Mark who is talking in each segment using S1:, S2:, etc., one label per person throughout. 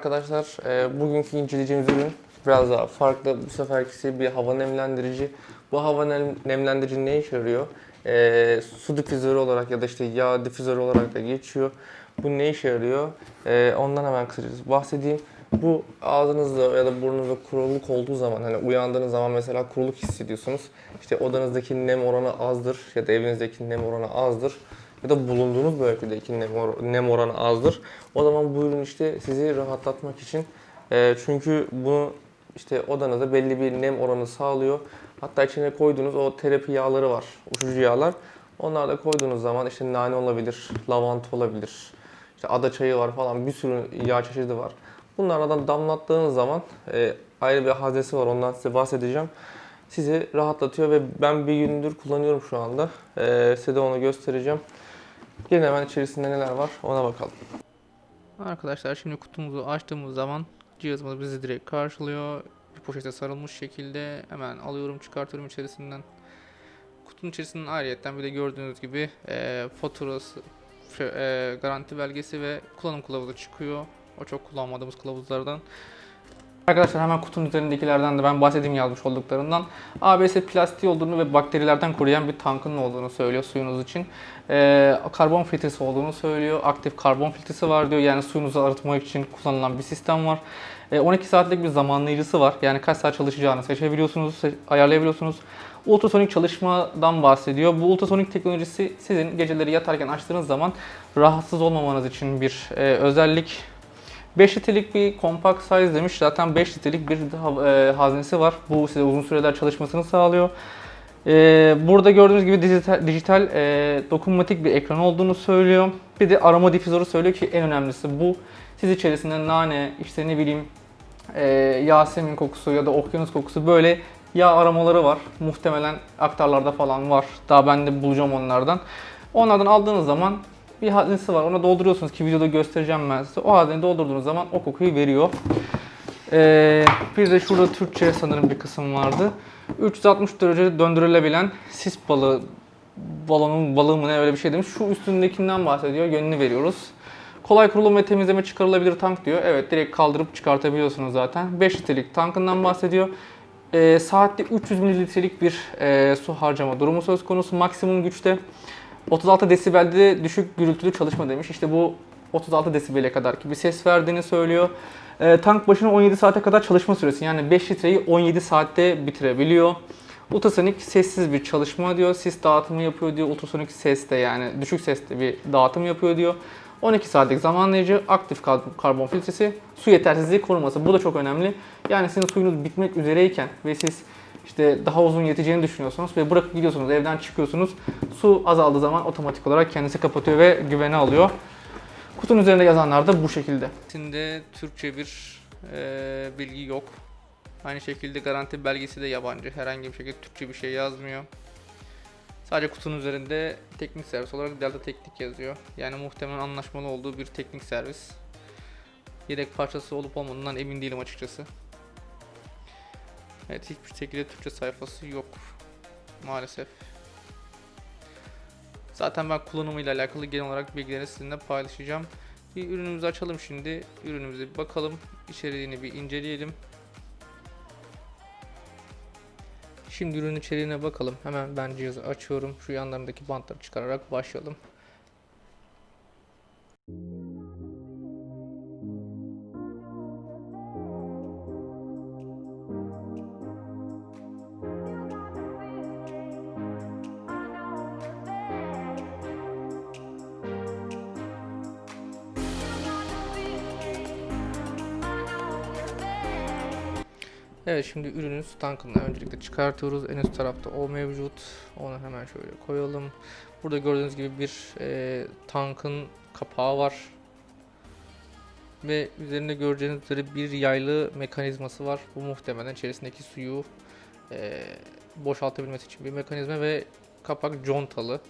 S1: arkadaşlar. Ee, bugünkü inceleyeceğimiz ürün biraz daha farklı. Bu seferkisi bir hava nemlendirici. Bu hava nem- nemlendirici ne işe yarıyor? Ee, su difüzörü olarak ya da işte yağ difüzörü olarak da geçiyor. Bu ne işe yarıyor? Ee, ondan hemen kısacası bahsedeyim. Bu ağzınızda ya da burnunuzda kuruluk olduğu zaman hani uyandığınız zaman mesela kuruluk hissediyorsunuz. İşte odanızdaki nem oranı azdır ya da evinizdeki nem oranı azdır ya da bulunduğunuz bölgedeki nem, or- nem oranı azdır. O zaman bu ürün işte sizi rahatlatmak için e, çünkü bunu işte odanızda belli bir nem oranı sağlıyor. Hatta içine koyduğunuz o terapi yağları var, uçucu yağlar. Onlar da koyduğunuz zaman işte nane olabilir, lavanta olabilir, işte ada çayı var falan bir sürü yağ çeşidi var. Bunlardan damlattığınız zaman e, ayrı bir haznesi var ondan size bahsedeceğim. Sizi rahatlatıyor ve ben bir gündür kullanıyorum şu anda. E, size de onu göstereceğim. Gelin hemen içerisinde neler var ona bakalım.
S2: Arkadaşlar şimdi kutumuzu açtığımız zaman cihazımız bizi direkt karşılıyor. Bir poşete sarılmış şekilde hemen alıyorum çıkartıyorum içerisinden. Kutunun içerisinden ayrıyetten bir de gördüğünüz gibi e, faturası, e, garanti belgesi ve kullanım kılavuzu çıkıyor. O çok kullanmadığımız kılavuzlardan. Arkadaşlar hemen kutunun üzerindekilerden de ben bahsedeyim yazmış olduklarından. ABS plastiği olduğunu ve bakterilerden koruyan bir tankın olduğunu söylüyor suyunuz için. Ee, karbon filtresi olduğunu söylüyor. Aktif karbon filtresi var diyor. Yani suyunuzu arıtmak için kullanılan bir sistem var. Ee, 12 saatlik bir zamanlayıcısı var. Yani kaç saat çalışacağını seçebiliyorsunuz, se- ayarlayabiliyorsunuz. Ultrasonik çalışmadan bahsediyor. Bu ultrasonik teknolojisi sizin geceleri yatarken açtığınız zaman rahatsız olmamanız için bir e, özellik. 5 litrelik bir compact size demiş. Zaten 5 litrelik bir e, haznesi var. Bu size uzun süreler çalışmasını sağlıyor. E, burada gördüğünüz gibi dijital, dijital e, dokunmatik bir ekran olduğunu söylüyor. Bir de arama difüzörü söylüyor ki en önemlisi bu. Siz içerisinde nane, işte ne bileyim Yasemin kokusu ya da okyanus kokusu böyle yağ aramaları var. Muhtemelen aktarlarda falan var. Daha ben de bulacağım onlardan. Onlardan aldığınız zaman bir haznesi var. Ona dolduruyorsunuz ki videoda göstereceğim ben size. O hazneyi doldurduğunuz zaman o kokuyu veriyor. Ee, bir de şurada Türkçe sanırım bir kısım vardı. 360 derece döndürülebilen sis balığı balonun balığı mı ne öyle bir şey demiş. Şu üstündekinden bahsediyor. Yönünü veriyoruz. Kolay kurulum ve temizleme çıkarılabilir tank diyor. Evet direkt kaldırıp çıkartabiliyorsunuz zaten. 5 litrelik tankından bahsediyor. Ee, saatte 300 mililitrelik bir e, su harcama durumu söz konusu. Maksimum güçte 36 desibelde düşük gürültülü çalışma demiş. İşte bu 36 desibele kadar ki bir ses verdiğini söylüyor. Ee, tank başına 17 saate kadar çalışma süresi yani 5 litreyi 17 saatte bitirebiliyor. Ultrasonik sessiz bir çalışma diyor. Sis dağıtımı yapıyor diyor. Ultrasonik seste yani düşük sesli bir dağıtım yapıyor diyor. 12 saatlik zamanlayıcı, aktif kar- karbon filtresi, su yetersizliği koruması. Bu da çok önemli. Yani sizin suyunuz bitmek üzereyken ve siz işte daha uzun yeteceğini düşünüyorsunuz ve bırakıp gidiyorsunuz, evden çıkıyorsunuz. Su azaldığı zaman otomatik olarak kendisi kapatıyor ve güvene alıyor. Kutunun üzerinde yazanlar da bu şekilde. İçinde Türkçe bir e, bilgi yok. Aynı şekilde garanti belgesi de yabancı. Herhangi bir şekilde Türkçe bir şey yazmıyor. Sadece kutunun üzerinde teknik servis olarak Delta Teknik yazıyor. Yani muhtemelen anlaşmalı olduğu bir teknik servis. Yedek parçası olup olmadığından emin değilim açıkçası. Evet hiçbir şekilde Türkçe sayfası yok maalesef. Zaten ben kullanımıyla alakalı genel olarak bilgileri sizinle paylaşacağım. Bir ürünümüzü açalım şimdi. Ürünümüze bir bakalım. İçeriğini bir inceleyelim. Şimdi ürün içeriğine bakalım. Hemen ben cihazı açıyorum. Şu yanlarındaki bantları çıkararak başlayalım. Evet şimdi ürünün su tankından öncelikle çıkartıyoruz. En üst tarafta o mevcut. Onu hemen şöyle koyalım. Burada gördüğünüz gibi bir e, tankın kapağı var. Ve üzerinde göreceğiniz üzere bir yaylı mekanizması var. Bu muhtemelen içerisindeki suyu e, boşaltabilmesi için bir mekanizma ve kapak contalı.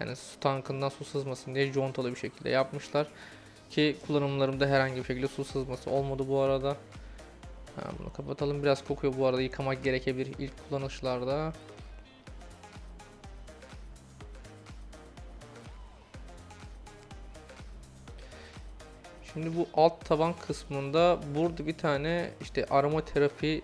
S2: Yani su tankından su sızmasın diye contalı bir şekilde yapmışlar. Ki kullanımlarımda herhangi bir şekilde su sızması olmadı bu arada. Ha, bunu kapatalım. Biraz kokuyor bu arada. Yıkamak gerekebilir ilk kullanışlarda. Şimdi bu alt taban kısmında burada bir tane işte aromaterapi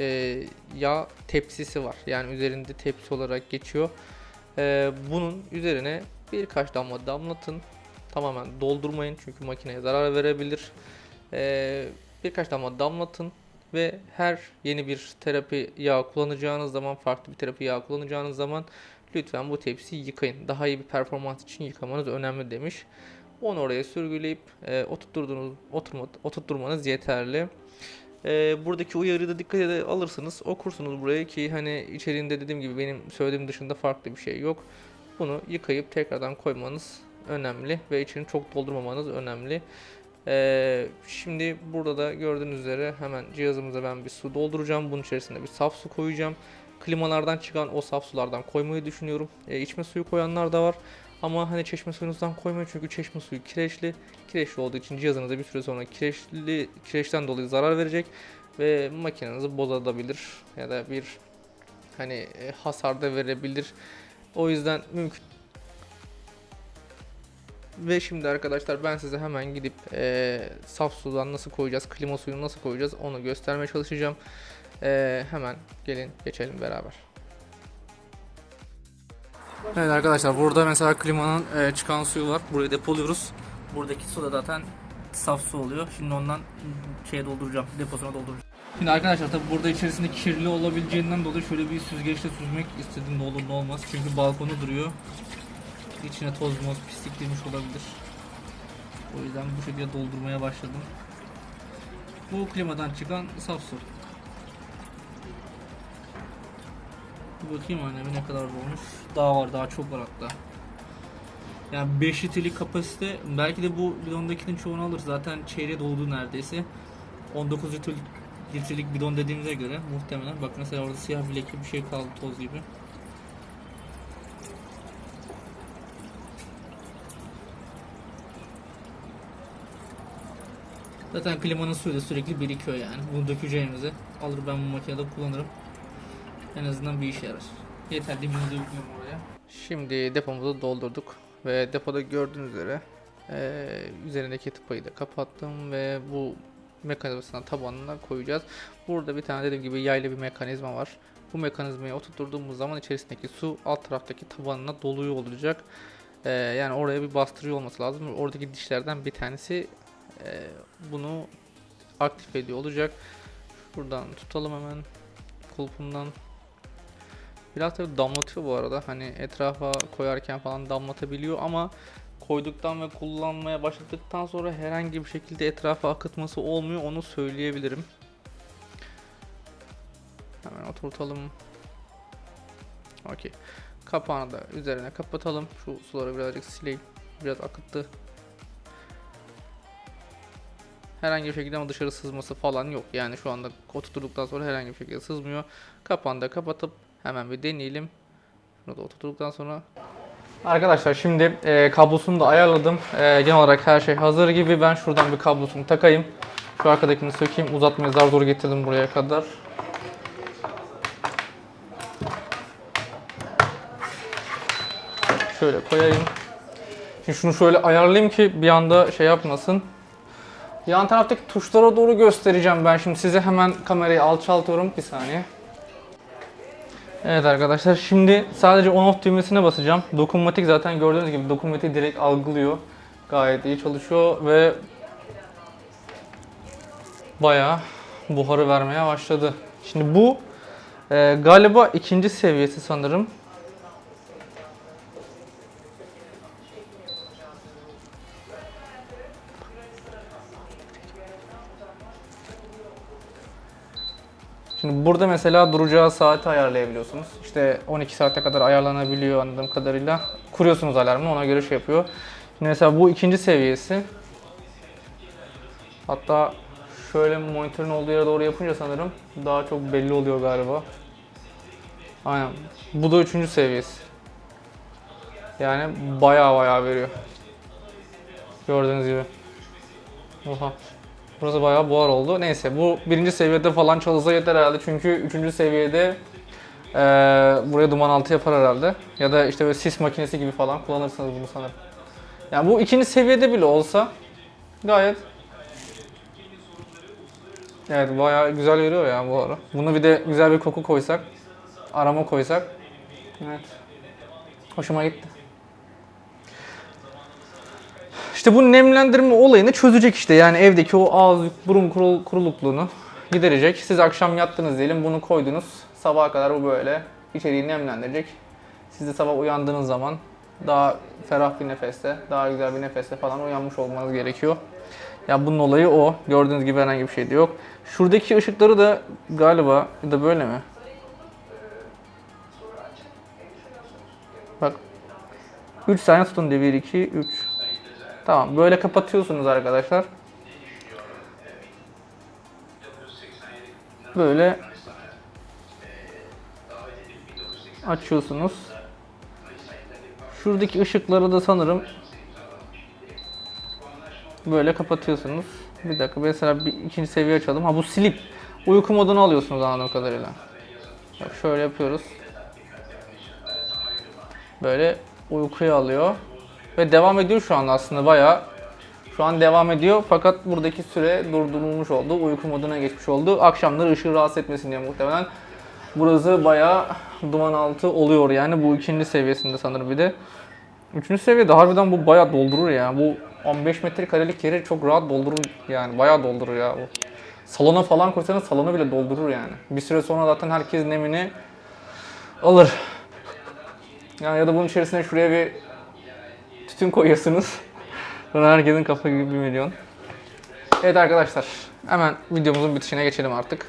S2: e, yağ tepsisi var. Yani üzerinde tepsi olarak geçiyor. E, bunun üzerine birkaç damla damlatın. Tamamen doldurmayın çünkü makineye zarar verebilir. E, birkaç damla damlatın ve her yeni bir terapi yağı kullanacağınız zaman, farklı bir terapi yağı kullanacağınız zaman lütfen bu tepsiyi yıkayın. Daha iyi bir performans için yıkamanız önemli demiş. Onu oraya sürgüleyip e, oturtturduğunuz, oturma, oturtturmanız yeterli. E, buradaki uyarıyı da dikkat ede alırsınız, okursunuz buraya ki hani içeriğinde dediğim gibi benim söylediğim dışında farklı bir şey yok. Bunu yıkayıp tekrardan koymanız önemli ve içini çok doldurmamanız önemli. E, şimdi burada da gördüğünüz üzere hemen cihazımıza ben bir su dolduracağım. Bunun içerisinde bir saf su koyacağım. Klimalardan çıkan o saf sulardan koymayı düşünüyorum. E, içme suyu koyanlar da var. Ama hani çeşme suyunuzdan koymayın çünkü çeşme suyu kireçli. Kireçli olduğu için cihazınıza bir süre sonra kireçli kireçten dolayı zarar verecek ve makinenizi bozabilir ya da bir hani e, hasar da verebilir. O yüzden mümkün ve şimdi arkadaşlar ben size hemen gidip e, saf sudan nasıl koyacağız, klima suyunu nasıl koyacağız onu göstermeye çalışacağım. E, hemen gelin geçelim beraber. Evet arkadaşlar burada mesela klimanın e, çıkan suyu var. Buraya depoluyoruz. Buradaki su da zaten saf su oluyor. Şimdi ondan şeye dolduracağım. Deposuna dolduracağım. Şimdi arkadaşlar tabi burada içerisinde kirli olabileceğinden dolayı şöyle bir süzgeçle süzmek istedim ne olur ne olmaz. Çünkü balkonu duruyor. İçine toz moz pislik girmiş olabilir. O yüzden bu şekilde doldurmaya başladım. Bu klimadan çıkan saf su. Bir bakayım anneme ne kadar dolmuş. Daha var daha çok var hatta. Yani 5 litrelik kapasite belki de bu bidondakinin çoğunu alır. Zaten çeyreğe doldu neredeyse. 19 litrelik, litrelik bidon dediğimize göre muhtemelen. Bak mesela orada siyah bir leke bir şey kaldı toz gibi. Zaten klimanın suyu da sürekli birikiyor yani. Bunu dökeceğimizi alır ben bu makinede kullanırım. En azından bir işe yarar. Yeterli bir döküyorum oraya. Şimdi depomuzu doldurduk ve depoda gördüğünüz üzere eee, üzerindeki tıpayı da kapattım ve bu mekanizmasına tabanına koyacağız. Burada bir tane dediğim gibi yaylı bir mekanizma var. Bu mekanizmayı oturttuğumuz zaman içerisindeki su alt taraftaki tabanına doluyor olacak. Eee, yani oraya bir bastırıyor olması lazım. Oradaki dişlerden bir tanesi bunu aktif ediyor olacak. Buradan tutalım hemen kulpundan. Biraz tabii damlatıyor bu arada. Hani etrafa koyarken falan damlatabiliyor ama koyduktan ve kullanmaya başladıktan sonra herhangi bir şekilde etrafa akıtması olmuyor. Onu söyleyebilirim. Hemen oturtalım. Okey. Kapağını da üzerine kapatalım. Şu suları birazcık sileyim. Biraz akıttı. Herhangi bir şekilde ama dışarı sızması falan yok. Yani şu anda oturttuktan sonra herhangi bir şekilde sızmıyor. Kapağını da kapatıp hemen bir deneyelim. Şunu da oturttuktan sonra Arkadaşlar şimdi e, kablosunu da ayarladım. E, genel olarak her şey hazır gibi. Ben şuradan bir kablosunu takayım. Şu arkadakini sökeyim. Uzatmayı zar zor getirdim buraya kadar. Şöyle koyayım. Şimdi şunu şöyle ayarlayayım ki bir anda şey yapmasın. Yan taraftaki tuşlara doğru göstereceğim ben şimdi size hemen kamerayı alçaltıyorum bir saniye. Evet arkadaşlar şimdi sadece on off düğmesine basacağım. Dokunmatik zaten gördüğünüz gibi dokunmatik direkt algılıyor. Gayet iyi çalışıyor ve bayağı buharı vermeye başladı. Şimdi bu e, galiba ikinci seviyesi sanırım. Şimdi burada mesela duracağı saati ayarlayabiliyorsunuz. İşte 12 saate kadar ayarlanabiliyor anladığım kadarıyla. Kuruyorsunuz alarmını ona göre şey yapıyor. Şimdi mesela bu ikinci seviyesi. Hatta şöyle monitörün olduğu yere doğru yapınca sanırım daha çok belli oluyor galiba. Aynen. Bu da üçüncü seviyesi. Yani bayağı bayağı veriyor. Gördüğünüz gibi. Oha. Burası bayağı buhar oldu. Neyse bu birinci seviyede falan çalışsa yeter herhalde. Çünkü üçüncü seviyede ee, buraya duman altı yapar herhalde. Ya da işte böyle sis makinesi gibi falan kullanırsanız bunu sanırım. Yani bu ikinci seviyede bile olsa gayet Evet bayağı güzel veriyor ya bu ara. Bunu bir de güzel bir koku koysak, arama koysak. Evet. Hoşuma gitti. İşte bu nemlendirme olayını çözecek işte. Yani evdeki o ağız burun kurul, kurulukluğunu giderecek. Siz akşam yattınız diyelim bunu koydunuz. Sabaha kadar bu böyle içeriği nemlendirecek. Siz de sabah uyandığınız zaman daha ferah bir nefeste, daha güzel bir nefeste falan uyanmış olmanız gerekiyor. Ya bunun olayı o. Gördüğünüz gibi herhangi bir şey de yok. Şuradaki ışıkları da galiba ya da böyle mi? Bak. 3 saniye tutun diye 1 2 3. Tamam böyle kapatıyorsunuz arkadaşlar. Böyle açıyorsunuz. Şuradaki ışıkları da sanırım böyle kapatıyorsunuz. Bir dakika mesela bir ikinci seviye açalım. Ha bu silip uyku modunu alıyorsunuz anladığım kadarıyla. Bak şöyle yapıyoruz. Böyle uykuya alıyor. Ve devam ediyor şu an aslında bayağı. Şu an devam ediyor fakat buradaki süre durdurulmuş oldu. Uyku moduna geçmiş oldu. Akşamları ışığı rahatsız etmesin diye muhtemelen. Burası bayağı duman altı oluyor yani bu ikinci seviyesinde sanırım bir de. Üçüncü seviyede harbiden bu bayağı doldurur ya. Bu 15 metrekarelik yeri çok rahat doldurur yani bayağı doldurur ya bu. Salona falan koysanız salonu bile doldurur yani. Bir süre sonra zaten herkes nemini alır. Yani ya da bunun içerisine şuraya bir tütün koyuyorsunuz. Sonra herkesin kafa gibi bir milyon. Evet arkadaşlar hemen videomuzun bitişine geçelim artık.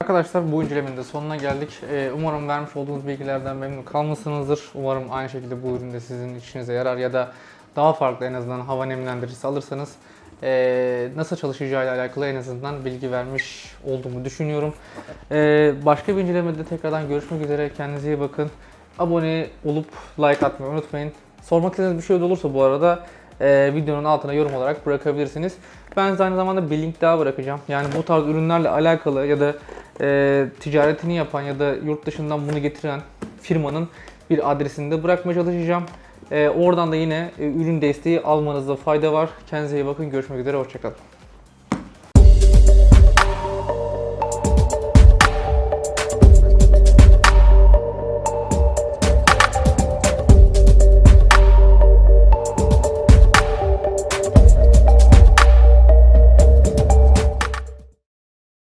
S2: Arkadaşlar bu incelemenin de sonuna geldik. Ee, umarım vermiş olduğunuz bilgilerden memnun kalmışsınızdır. Umarım aynı şekilde bu ürün de sizin işinize yarar ya da daha farklı en azından hava nemlendiricisi alırsanız ee, nasıl çalışacağıyla alakalı en azından bilgi vermiş olduğumu düşünüyorum. Ee, başka bir incelemede tekrardan görüşmek üzere. Kendinize iyi bakın. Abone olup like atmayı unutmayın. Sormak istediğiniz bir şey olursa bu arada ee, videonun altına yorum olarak bırakabilirsiniz. Ben aynı zamanda bir link daha bırakacağım. Yani bu tarz ürünlerle alakalı ya da e, ticaretini yapan ya da yurt dışından bunu getiren firmanın bir adresini de bırakmaya çalışacağım. E, oradan da yine e, ürün desteği almanızda fayda var. Kendinize iyi bakın. Görüşmek üzere. Hoşçakalın.